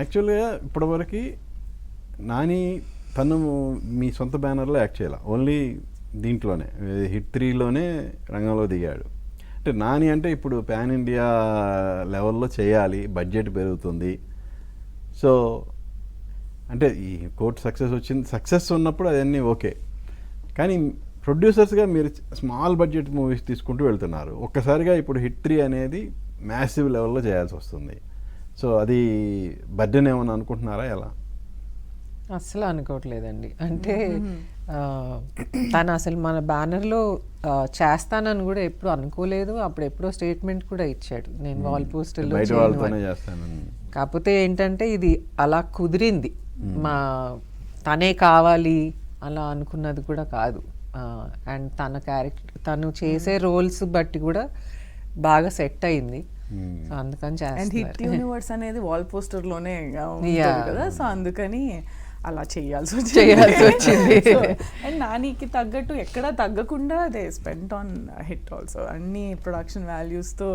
యాక్చువల్గా ఇప్పటివరకు నాని తను మీ సొంత బ్యానర్లో యాక్ట్ చేయాల. ఓన్లీ దీంట్లోనే హిట్ త్రీలోనే రంగంలో దిగాడు. అంటే నాని అంటే ఇప్పుడు పాన్ ఇండియా లెవెల్లో చేయాలి బడ్జెట్ పెరుగుతుంది. సో అంటే ఈ కోర్ట్ సక్సెస్ వచ్చింది సక్సెస్ ఉన్నప్పుడు అవన్నీ ఓకే. కానీ ప్రొడ్యూసర్స్గా మీరు స్మాల్ బడ్జెట్ మూవీస్ తీసుకుంటూ వెళ్తున్నారు. ఒక్కసారిగా ఇప్పుడు హిట్ త్రీ అనేది మ్యాసివ్ లెవెల్లో చేయాల్సి వస్తుంది. సో అది బర్డెన్ ఏమని అనుకుంటున్నారా ఎలా? అస్సలు అనుకోవట్లేదండి. అంటే తను అసలు మన బ్యానర్లో చేస్తానని కూడా ఎప్పుడు అనుకోలేదు. అప్పుడు ఎప్పుడో స్టేట్మెంట్ కూడా ఇచ్చాడు. నేను వాల్ పోస్టర్లో కాకపోతే ఏంటంటే ఇది అలా కుదిరింది. మా తనే కావాలి అలా అనుకున్నది కూడా కాదు. అండ్ తన క్యారెక్టర్ తను చేసే రోల్స్ బట్టి కూడా బాగా సెట్ అయింది. సో అందుకని అండ్ హిట్ యూనివర్స్ అనేది వాల్ పోస్టర్లోనే. కదా. సో అందుకని అలా చేయాల్సి వచ్చింది. చేయాల్సి వచ్చింది. అండ్ నానికి తగ్గట్టు ఎక్కడా తగ్గకుండా they spend on hit also అన్ని production వాల్యూస్తో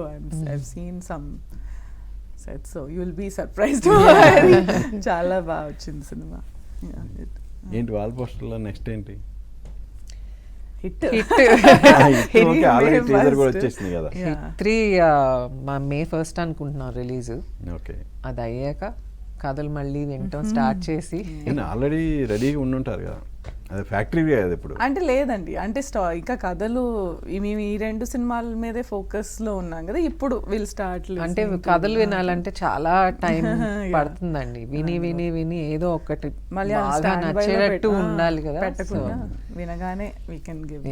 I seen some set so you will be surprised చాలా బాగా వచ్చింది సినిమా. ఏంటి వాల్ పోస్టర్లో నెక్స్ట్ ఏంటి? హిట్. ఓకే ఆల్రెడీ టీజర్ కూడా వచ్చేసింది కదా. త్రీ మా మే ఫస్ట్ అనుకుంటున్నాం రిలీజ్ ఓకే. అది అయ్యాక కథలు మళ్ళీ వినటం స్టార్ట్ చేసి ఆల్రెడీ రెడీగా ఉండుంటారు కదా. అది ఫ్యాక్టరీ కదా ఇప్పుడు. అంటే లేదండి. అంటే స్టా ఇంకా కథలు ఈ- మేము ఈ రెండు సినిమాల మీదే ఫోకస్లో ఉన్నాం కదా. ఇప్పుడు విల్ స్టార్ట్ అంటే కథలు వినాలంటే చాలా టైం పడుతుందండి. విని విని విని ఏదో ఒకటి మళ్ళీ నచ్చేటట్టు ఉండాలి కదా. వినగానే వీ కెన్ గివ్